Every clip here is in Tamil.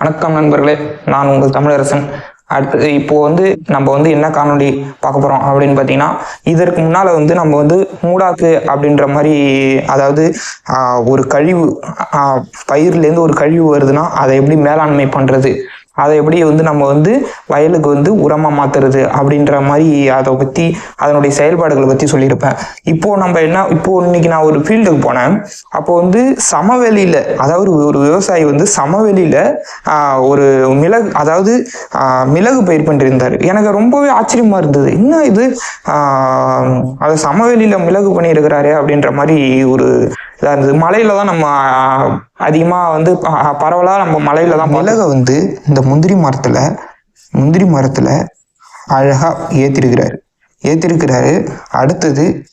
வணக்கம் நண்பர்களே நான் உங்கள் தமிழரசன். அடுத்து இப்போ வந்து நம்ம வந்து என்ன காணொலி பார்க்க போகிறோம் அப்படின்னு பார்த்தீங்கன்னா இதற்கு முன்னால் வந்து நம்ம வந்து மூடாக்கு அப்படின்ற மாதிரி அதாவது ஒரு கழிவு பயிர்லேருந்து ஒரு கழிவு வருதுன்னா அதை எப்படி மேலாண்மை பண்ணுறது அதை எப்படி வந்து நம்ம வந்து வயலுக்கு வந்து உரமாக மாற்றுறது அப்படின்ற மாதிரி அதை பற்றி அதனுடைய செயல்பாடுகளை பற்றி சொல்லியிருப்பேன். இப்போது நம்ம என்ன இப்போ இன்னைக்கு நான் ஒரு ஃபீல்டுக்கு போனேன். அப்போ வந்து சமவெளியில் அதாவது ஒரு விவசாயி வந்து சமவெளியில் ஒரு மிளகு அதாவது மிளகு பயிர் பண்ணியிருந்தார். எனக்கு ரொம்பவே ஆச்சரியமாக இருந்தது. என்ன இது? அதை சமவெளியில் மிளகு பண்ணியிருக்கிறாரே அப்படின்ற மாதிரி ஒரு இதாக இருந்தது. மலையில தான் நம்ம அதிகமாக வந்து ப- பரவலா நம்ம மலையில தான் மிளகை வந்து இந்த முந்திரி மரத்தில் முந்திரி மரத்தில் அழகா ஏத்திருக்கிறாரு. ஏத்திருக்கிறாரு. அடுத்தது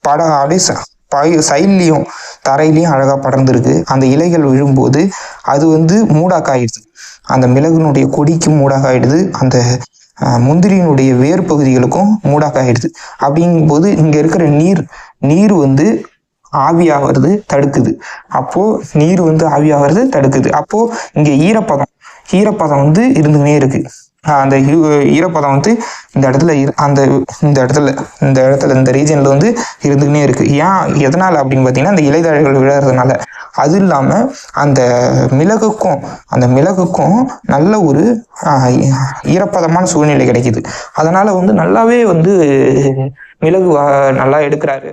படம் அப்படியே சைட்லேயும் தரையிலையும் அழகாக படர்ந்துருக்கு. அந்த இலைகள் விழும்போது அது வந்து மூடாக்காயிடுது. அந்த மிளகுனுடைய கொடிக்கு மூடாக்காயிடுது. அந்த முந்திரியினுடைய வேர் பகுதிகளுக்கும் மூடாக்காயிடுது. அப்படிங்கும்போது இங்கே இருக்கிற நீர் நீர் வந்து ஆவியாகிறது தடுக்குது. அப்போ நீர் வந்து ஆவியாகிறது தடுக்குது. அப்போ இங்க ஈரப்பதம் ஈரப்பதம் வந்து இருந்துக்கினே இருக்கு. அந்த ஈரப்பதம் வந்து இந்த இடத்துல அந்த இந்த இடத்துல இந்த இடத்துல இந்த ரீஜன்ல வந்து இருந்துக்கினே இருக்கு. ஏன் எதனால அப்படின்னு பார்த்தீங்கன்னா அந்த இலைதழைகள் விழுறதுனால அது இல்லாம அந்த மிளகுக்கும் அந்த மிளகுக்கும் நல்ல ஒரு ஈரப்பதமான சூழ்நிலை கிடைக்குது. அதனால வந்து நல்லாவே வந்து மிளகு நல்லா எடுக்கிறாரு.